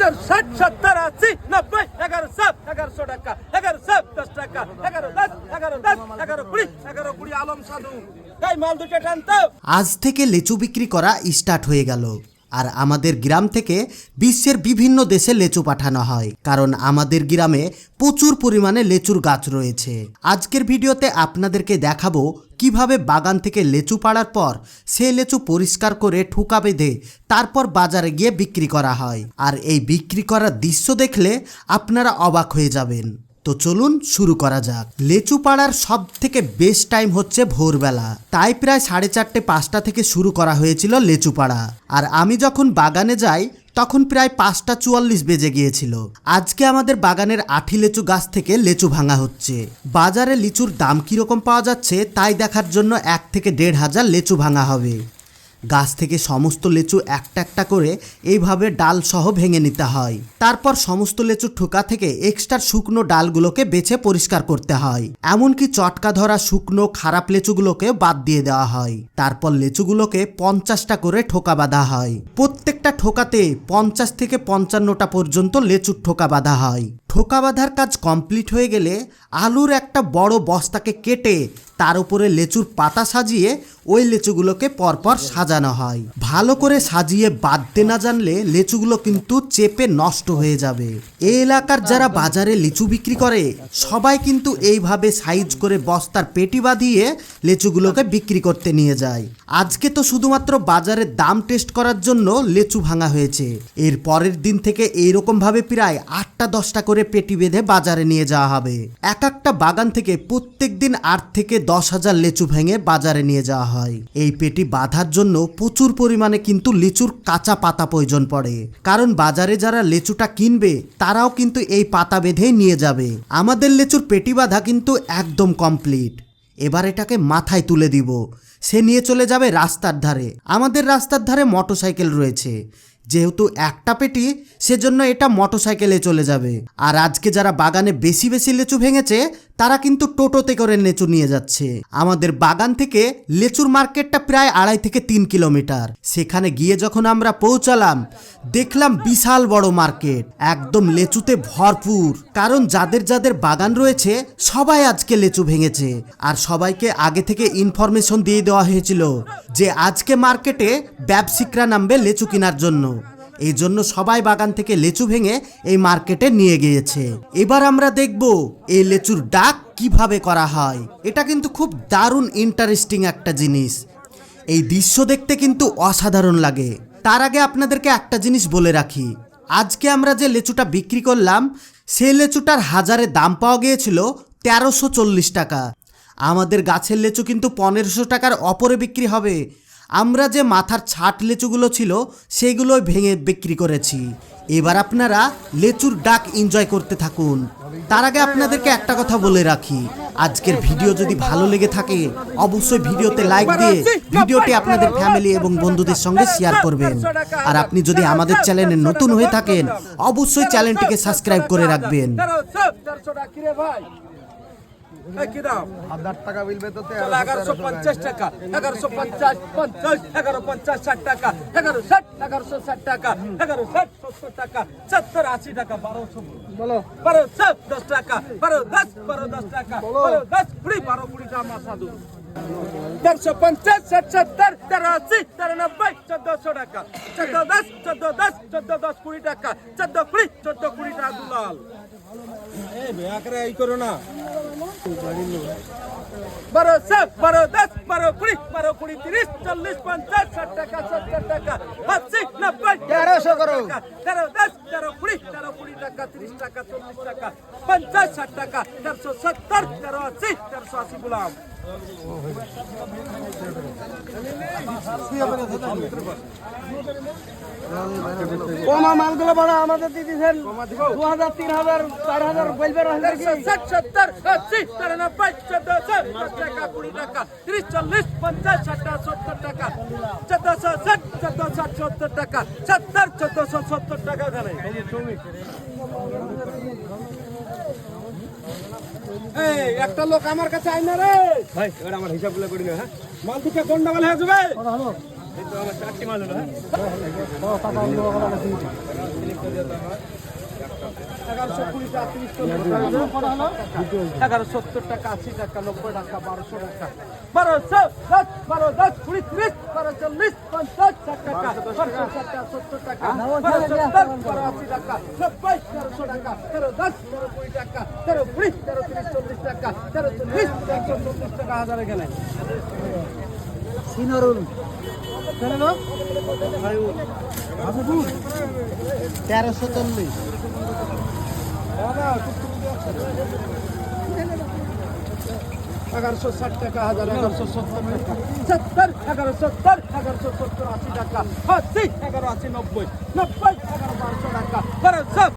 হাজার ষাট, সত্তর, আশি, নব্বই সাত এগারোশো টাকা, এগারো সাত দশ টাকা, এগারো দশ এগারো দশ, এগারো কুড়ি এগারো কুড়ি আলম সাধু। তাই মাল দুটো টানতো। আজ থেকে লেচু বিক্রি করা স্টার্ট হয়ে গেল। আর আমাদের গ্রাম থেকে বিশ্বের বিভিন্ন দেশে লেচু পাঠানো হয়, কারণ আমাদের গ্রামে প্রচুর পরিমাণে লেচুর গাছ রয়েছে। আজকের ভিডিওতে আপনাদেরকে দেখাবো কীভাবে বাগান থেকে লেচু পাড়ার পর সে লেচু পরিষ্কার করে ঠুকা বেঁধে তারপর বাজারে গিয়ে বিক্রি করা হয়। আর এই বিক্রি করার দৃশ্য দেখলে আপনারা অবাক হয়ে যাবেন। তো চলুন শুরু করা যাক। লেচু পাড়ার সব থেকে বেস্ট টাইম হচ্ছে ভোরবেলা। তাই প্রায় সাড়ে চারটে, পাঁচটা থেকে শুরু করা হয়েছিল লেচু পাড়া আর আমি যখন বাগানে যাই, তখন প্রায় পাঁচটা চুয়াল্লিশ বেজে গিয়েছিল। আজকে আমাদের বাগানের আঠি লেচু গাছ থেকে লেচু ভাঙা হচ্ছে। বাজারে লিচুর দাম কীরকম পাওয়া যাচ্ছে, তাই দেখার জন্য এক থেকে দেড় হাজার লেচু ভাঙা হবে। গাছ থেকে সমস্ত লেচু একটা একটা করে এইভাবে ডাল সহ ভেঙে নিতে হয়। তারপর সমস্ত লেচু ঠোকা থেকে এক্সট্রা শুকনো ডালগুলোকে বেছে পরিষ্কার করতে হয়। এমনকি চটকা ধরা শুকনো খারাপ লেচুগুলোকে বাদ দিয়ে দেওয়া হয়। তারপর লেচুগুলোকে পঞ্চাশটা করে ঠোকা বাঁধা হয়। প্রত্যেকটা ঠোকাতে পঞ্চাশ থেকে পঞ্চান্নটা পর্যন্ত লেচুর ঠোকা বাঁধা হয়। ঠোকা বাঁধার কাজ কমপ্লিট হয়ে গেলে আলুর একটা বড় বস্তাকে কেটে তার উপরে লেচুর পাতা সাজিয়ে ওই লেচুগুলোকে পরপর সাজানো হয়। ভালো করে সাজিয়ে বাঁধতে না জানলে লেচুগুলো কিন্তু চেপে নষ্ট হয়ে যাবে। এই এলাকার যারা বাজারে লিচু বিক্রি করে, সবাই কিন্তু এইভাবে সাইজ করে বস্তার পেটি বাঁধিয়ে লেচুগুলোকে বিক্রি করতে নিয়ে যায়। আজকে তো শুধুমাত্র বাজারে দাম টেস্ট করার জন্য লেচু ভাঙা হয়েছে। এর পরের দিন থেকে এইরকম ভাবে প্রায় আটটা দশটা করে পেটি বেঁধে বাজারে নিয়ে যাওয়া হবে। এক একটা বাগান থেকে প্রত্যেক দিন আট থেকে দশ হাজার লেচু ভেঙে বাজারে নিয়ে যাওয়া হয়। এই পেটি বাঁধার জন্য প্রচুর পরিমাণে কিন্তু লিচুর কাঁচা পাতা প্রয়োজন পড়ে। কারণ বাজারে যারা লেচুটা কিনবে, তারাও কিন্তু এই পাতা বেঁধেই নিয়ে যাবে। আমাদের লেচুর পেটি বাঁধা কিন্তু একদম কমপ্লিট। এবার এটাকে মাথায় তুলে দিব। সে নিয়ে চলে যাবে রাস্তার ধারে। আমাদের রাস্তার ধারে মোটরসাইকেল রয়েছে। যেহেতু একটা পেটি, সেজন্য এটা মোটরসাইকেলে চলে যাবে। আর আজকে যারা বাগানে বেশি বেশি লেচু ভেঙেছে, তারা কিন্তু টোটোতে করে লেচু নিয়ে যাচ্ছে। আমাদের বাগান থেকে লেচুর মার্কেটটা প্রায় আড়াই থেকে তিন কিলোমিটার। সেখানে গিয়ে যখন আমরা পৌঁছালাম, দেখলাম বিশাল বড় মার্কেট। একদম লেচুতে ভরপুর। কারণ যাদের যাদের বাগান রয়েছে, সবাই আজকে লেচু ভেঙেছে। আর সবাইকে আগে থেকে ইনফরমেশন দিয়ে দেওয়া হয়েছিল যে আজকে মার্কেটে ব্যবসায়িকরা নামবে লেচু কেনার জন্য। এই জন্য সবাই বাগান থেকে লেচু ভেঙে এই মার্কেটে নিয়ে গিয়েছে। এবার আমরা দেখব এই লেচুর ডাক কীভাবে করা হয়। এটা কিন্তু খুব দারুণ ইন্টারেস্টিং একটা জিনিস। এই দৃশ্য দেখতে কিন্তু অসাধারণ লাগে। তার আগে আপনাদেরকে একটা জিনিস বলে রাখি। আজকে আমরা যে লেচুটা বিক্রি করলাম সেই লেচুটার হাজারে দাম পাওয়া গিয়েছিল তেরোশো চল্লিশ টাকা। আমাদের গাছের লেচু কিন্তু পনেরোশো টাকার অপরে বিক্রি হবে। আমরা যে মাথার ছাট লেচুগুলো ছিল সেগুলো ভেঙে বিক্রি করেছি। এবার আপনারা লেচুর ডাক এনজয় করতে থাকুন। তার আগে আপনাদেরকে একটা কথা বলে রাখি। আজকের ভিডিও যদি ভালো লেগে থাকে, অবশ্যই ভিডিওতে লাইক দিয়ে ভিডিওটি আপনাদের ফ্যামিলি এবং বন্ধুদের সঙ্গে শেয়ার করবেন। আর আপনি যদি আমাদের চ্যানেলে নতুন হয়ে থাকেন, অবশ্যই চ্যানেলটিকে সাবস্ক্রাইব করে রাখবেন। হাজার টাকা বিলবে তো চলো এগারোশো পঞ্চাশ টাকা এগারোশো পঞ্চাশ পঞ্চাশ এগারো পঞ্চাশ ষাট টাকা এগারো ষাট এগারোশো ষাট টাকা এগারো ষাট সত্তর টাকা সত্তর আশি টাকা বারোশো বলো। বারো সাত দশ টাকা বারো দশ বারো দশ টাকা বারো দশ কুড়ি বারো কুড়ি টাকা সাধু চারশো পঞ্চাশ ষাট সত্তর তেরো আশি তেরো নব্বই চোদ্দশো টাকা। চোদ্দ দশ চোদ্দ দশ চোদ্দ দশ কুড়ি টাকা। চোদ্দ কুড়ি চোদ্দ কুড়ি টাকা দুলাল। এই বেয়াকরে এই করো না। বারো সাত বারো দশ বারো কুড়ি বারো কুড়ি তিরিশ চল্লিশ পঞ্চাশ ষাট টাকা সত্তর টাকা আশি নব্বই তেরোশো করো। টাকা, তেরো দশ তেরো কুড়ি তেরো কুড়ি টাকা তিরিশ টাকা চল্লিশ টাকা পঞ্চাশ ষাট টাকা তেরোশো সত্তর তেরো আশি তেরোশো আশি গুলাম কমা মালগুলো বড়, আমাদের দিদিছেন দু হাজার তিন হাজার চার হাজার বলবে ষাট, সত্তর, আশি নব্বই চোদ্দশো দশ টাকা কুড়ি টাকা, তিরিশ, চল্লিশ, পঞ্চাশ, ষাট, সত্তর টাকা, চোদ্দশো, ষাট, চোদ্দশো সত্তর টাকা, সত্তর, চোদ্দশো, সত্তর টাকা জানে এই একটা লোক আমার কাছে আয় না রে ভাই এবার আমার হিসাবগুলো করি না হ্যাঁ মাল দুটো গন্ডগোল হয়ে যাবে এগারোশো কুড়ি টাকা তিরিশ চল্লিশ এগারো সত্তর টাকা আশি টাকা টাকা বারোশো টাকা বারোশো বারো দশ, কুড়ি ত্রিশ, বারো চল্লিশ, পঞ্চাশ টাকা। টাকা, সত্তর টাকা। বারো টাকা। নব্বই, তেরোশো টাকা। তেরো দশ কুড়ি টাকা। তেরো কুড়ি, তেরো তিরিশ, চল্লিশ টাকা। তেরো চল্লিশ, একশো চল্লিশ টাকা তেরোশো চল্লিশ। এগারোশো ষাট টাকা হাজার এগারোশো সত্তর সত্তর এগারো সত্তর এগারোশো সত্তর আশি টাকা আশি এগারো আশি নব্বই নব্বই এগারো বারোশো টাকা বারোশো